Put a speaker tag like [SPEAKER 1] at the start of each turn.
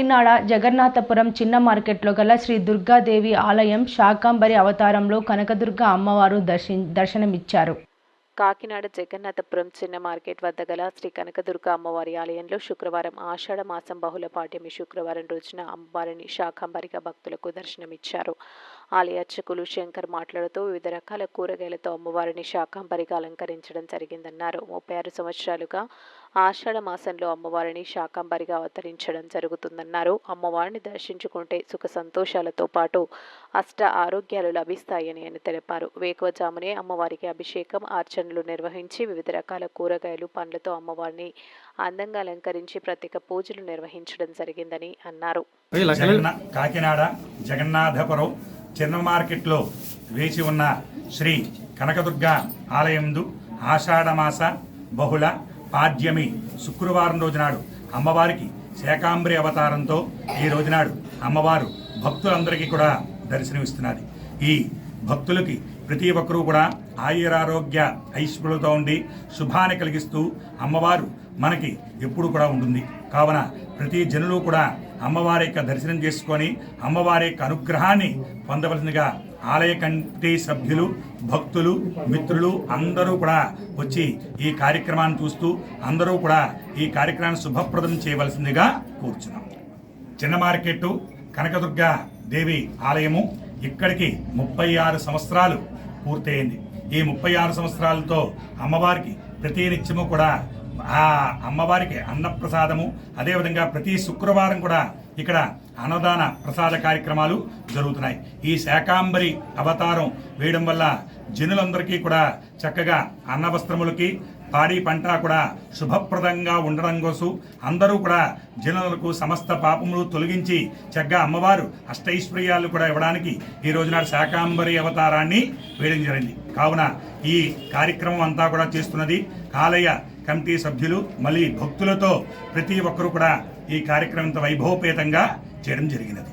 [SPEAKER 1] కాకినాడ జగన్నాథపురం చిన్న మార్కెట్లో గల శ్రీ దుర్గాదేవి ఆలయం శాకాంబరి అవతారంలో కనకదుర్గ అమ్మవారు దర్శి దర్శనమిచ్చారు.
[SPEAKER 2] కాకినాడ జగన్నాథపురం చిన్న మార్కెట్ వద్ద గల శ్రీ కనకదుర్గ అమ్మవారి ఆలయంలో శుక్రవారం ఆషాఢ మాసం బహుళ పాఠ్యమి శుక్రవారం రోజున అమ్మవారిని శాకాంబరిగా భక్తులకు దర్శనమిచ్చారు. ఆలయ అర్చకులు శంకర్ మాట్లాడుతూ వివిధ రకాల కూరగాయలతో అమ్మవారిని శాకాంబరిగా అలంకరించడం జరిగిందన్నారు. ముప్పై ఆరు సంవత్సరాలుగా ఆషాఢ మాసంలో అమ్మవారిని శాకాంబరిగా అవతరించడం జరుగుతుందన్నారు. అమ్మవారిని దర్శించుకుంటే సుఖ సంతోషాలతో పాటు అష్ట ఆరోగ్యాలు లభిస్తాయని అని తెలిపారు. వేకువజామునే అమ్మవారికి అభిషేకం ఆర్చనలు నిర్వహించి వివిధ రకాల కూరగాయలు పండ్లతో అమ్మవారిని అందంగా అలంకరించి ప్రత్యేక పూజలు నిర్వహించడం జరిగిందని అన్నారు.
[SPEAKER 3] కాకినాడ జగన్నాథపురం చిన్న మార్కెట్లో వేచి ఉన్న శ్రీ కనకదుర్గ ఆలయందు ఆషాఢమాస బహుళ పాడ్యమి శుక్రవారం రోజునాడు అమ్మవారికి శాకాంబరి అవతారంతో ఈ రోజునాడు అమ్మవారు భక్తులందరికీ కూడా దర్శనమిస్తున్నది. ఈ భక్తులకి ప్రతి ఒక్కరూ కూడా ఆయురారోగ్య ఐశ్వర్యులతో ఉండి శుభాన్ని కలిగిస్తూ అమ్మవారు మనకి ఎప్పుడు కూడా ఉంటుంది. కావున ప్రతి జనులు కూడా అమ్మవారి యొక్క దర్శనం చేసుకొని అమ్మవారి యొక్క అనుగ్రహాన్ని పొందవలసిందిగా ఆలయ కమిటీ సభ్యులు భక్తులు మిత్రులు అందరూ కూడా వచ్చి ఈ కార్యక్రమాన్ని చూస్తూ అందరూ కూడా ఈ కార్యక్రమాన్ని శుభప్రదం చేయవలసిందిగా కూర్చున్నాం. చిన్న మార్కెట్ కనకదుర్గ దేవి ఆలయము ఇక్కడికి ముప్పై ఆరు సంవత్సరాలు పూర్తయింది. ఈ ముప్పై ఆరు సంవత్సరాలతో అమ్మవారికి ప్రతి నిత్యము కూడా ఆ అమ్మవారికి అన్నప్రసాదము అదేవిధంగా ప్రతి శుక్రవారం కూడా ఇక్కడ అన్నదాన ప్రసాద కార్యక్రమాలు జరుగుతున్నాయి. ఈ శాకాంబరి అవతారం వేయడం వల్ల జనులందరికీ కూడా చక్కగా అన్నవస్త్రములకి పాడి పంట కూడా శుభప్రదంగా ఉండడం కోసం అందరూ కూడా జనులకు సమస్త పాపములు తొలగించి చక్కగా అమ్మవారు అష్టైశ్వర్యాలు కూడా ఇవ్వడానికి ఈ రోజున శాకాంబరి అవతారాన్ని వేయడం జరిగింది. కావున ఈ కార్యక్రమం అంతా కూడా చేస్తున్నది ఆలయ కమిటీ సభ్యులు మళ్ళీ భక్తులతో ప్రతి ఒక్కరూ కూడా ఈ కార్యక్రమంతో వైభవపేతంగా చేయడం జరిగినది.